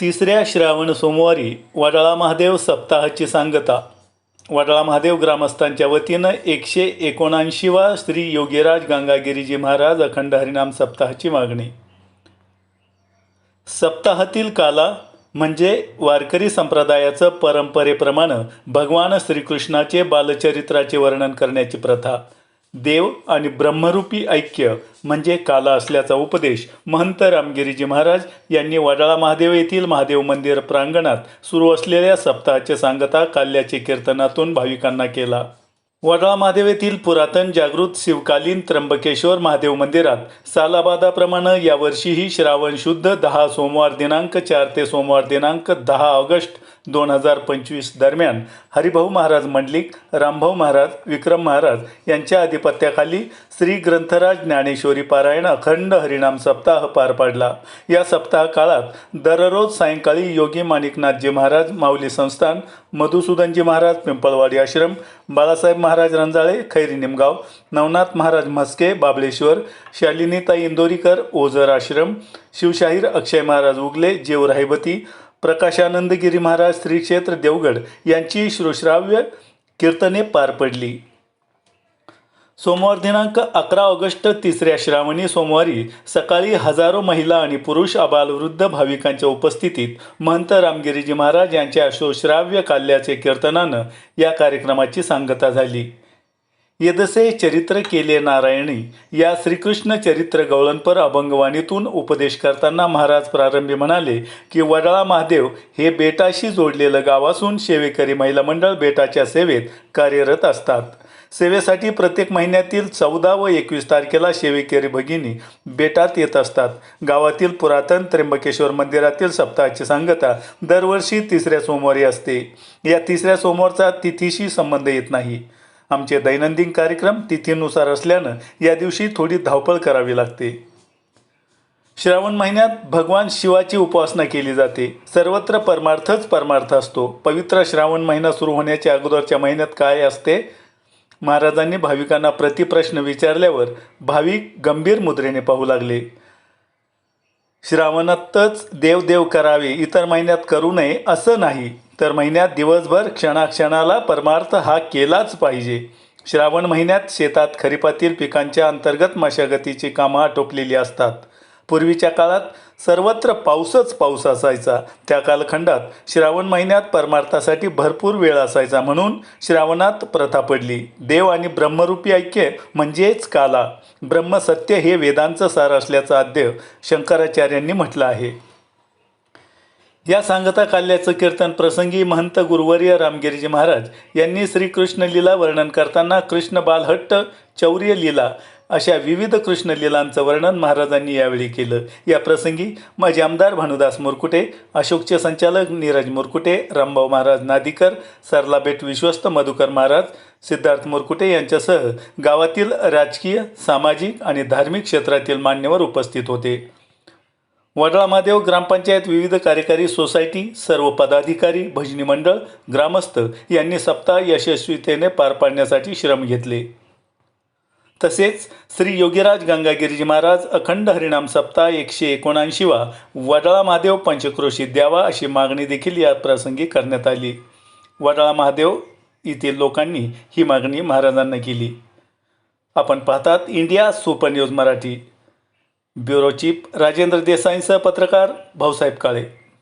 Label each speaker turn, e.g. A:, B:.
A: तिसऱ्या श्रावण सोमवारी वडाळा महादेव सप्ताहाची सांगता. वडाळा महादेव ग्रामस्थांच्या वतीनं एकशे एकोणऐंशीवा श्री योगीराज गंगागिरीजी महाराज अखंड हरिनाम सप्ताहाची मागणी. सप्ताहातील काला म्हणजे वारकरी संप्रदायाचं परंपरेप्रमाणे भगवान श्रीकृष्णाचे बालचरित्राचे वर्णन करण्याची प्रथा. देव आणि ब्रह्मरूपी ऐक्य म्हणजे काला असल्याचा उपदेश. महंत रामगिरीजी महाराज यांनी वडाळा महादेव येथील महादेव मंदिर प्रांगणात सुरू असलेल्या सप्ताहाचे सांगता काल्याचे कीर्तनातून भाविकांना केला. वडाळा महादेव येथील पुरातन जागृत शिवकालीन त्र्यंबकेश्वर महादेव मंदिरात सालाबादाप्रमाणे यावर्षीही श्रावण शुद्ध दहा सोमवार दिनांक चार ते सोमवार दिनांक दहा ऑगस्ट दोन हजार पंचवीस दरम्यान हरिभाऊ महाराज मंडलिक रामभाऊ महाराज विक्रम महाराज यांच्या अधिपत्याखाली श्री ग्रंथराज ज्ञानेश्वरी पारायण अखंड हरिनाम सप्ताह पार पाडला. या सप्ताह काळात दररोज सायंकाळी योगी माणिकनाथजी महाराज माऊली संस्थान मधुसूदनजी महाराज पिंपळवाडी आश्रम बाळासाहेब महाराज रंजाळे खैरी निमगाव नवनाथ महाराज म्हस्के बाबळेश्वर शालिनीताई इंदोरीकर ओझर आश्रम शिवशाहीर अक्षय महाराज उगले जेव राहिबती प्रकाशानंदगिरी महाराज श्री क्षेत्र देवगड यांची श्रोश्राव्य कीर्तने पार पडली. सोमवार दिनांक अकरा ऑगस्ट तिसऱ्या श्रावणी सोमवारी सकाळी हजारो महिला आणि पुरुष अबालवृद्ध भाविकांच्या उपस्थितीत महंत रामगिरीजी महाराज यांच्या शोश्राव्य काल्याचे कीर्तनानं या कार्यक्रमाची सांगता झाली. यदसे चरित्र केले नारायणी या श्रीकृष्ण चरित्र गवळणपर अभंगवाणीतून उपदेश करताना महाराज प्रारंभी म्हणाले की वडाळा महादेव हे बेटाशी जोडलेलं गाव असून सेवेकरी महिला मंडळ बेटाच्या सेवेत कार्यरत असतात. सेवेसाठी प्रत्येक महिन्यातील चौदा व एकवीस तारखेला सेवेकरी भगिनी बेटात येत असतात. गावातील पुरातन त्र्यंबकेश्वर मंदिरातील सप्ताहाची सांगता दरवर्षी तिसऱ्या सोमवारी असते. या तिसऱ्या सोमवारचा तिथीशी संबंध येत नाही. आमचे दैनंदिन कार्यक्रम तिथीनुसार असल्यानं या दिवशी थोडी धावपळ करावी लागते. श्रावण महिन्यात भगवान शिवाची उपासना केली जाते. सर्वत्र परमार्थच परमार्थ असतो. पवित्र श्रावण महिना सुरू होण्याच्या अगोदरच्या महिन्यात काय असते? महाराजांनी भाविकांना प्रतिप्रश्न विचारल्यावर भाविक गंभीर मुद्रेने पाहू लागले. श्रावणातच देवदेव करावे इतर महिन्यात करू नये असं नाही. तर महिन्यात दिवसभर क्षणाक्षणाला परमार्थ हा केलाच पाहिजे. श्रावण महिन्यात शेतात खरीपातील पिकांच्या अंतर्गत मशागतीची कामं आटोपलेली असतात. पूर्वीच्या काळात सर्वत्र पाऊसच पाऊस असायचा. त्या कालखंडात श्रावण महिन्यात परमार्थासाठी भरपूर वेळ असायचा म्हणून श्रावणात प्रथा पडली. देव आणि ब्रह्मरूपी ऐक्य म्हणजेच काला. ब्रह्मसत्य हे वेदांचं सार असल्याचं आद्य शंकराचार्यांनी म्हटलं आहे. या सांगता काल्याचं कीर्तन प्रसंगी महंत गुरुवर्य रामगिरीजी महाराज यांनी श्रीकृष्ण लीला वर्णन करताना कृष्ण बालहट्ट चौर्य लीला अशा विविध कृष्ण लीलांचं वर्णन महाराजांनी यावेळी केलं. या प्रसंगी माजी आमदार भानुदास मुरकुटे अशोकचे संचालक नीरज मुरकुटे रामभाऊ महाराज नादिकर सरलाबेट विश्वस्त मधुकर महाराज सिद्धार्थ मुरकुटे यांच्यासह गावातील राजकीय सामाजिक आणि धार्मिक क्षेत्रातील मान्यवर उपस्थित होते. वडळा महादेव ग्रामपंचायत विविध कार्यकारी सोसायटी सर्व पदाधिकारी भजनी मंडळ ग्रामस्थ यांनी सप्ताह यशस्वीतेने पार पाडण्यासाठी श्रम घेतले. तसेच श्री योगीराज गंगागिरीजी महाराज अखंड हरिणाम सप्ताह एकशे एकोणऐंशीवा वडाळा महादेव पंचक्रोशीत द्यावा अशी मागणी देखील या प्रसंगी करण्यात आली. वडाळा महादेव येथील लोकांनी ही मागणी महाराजांना केली. आपण पाहतात India super news Marathi. Bureau chief Rajendra देसाईंसह पत्रकार भाऊसाहेब काळे.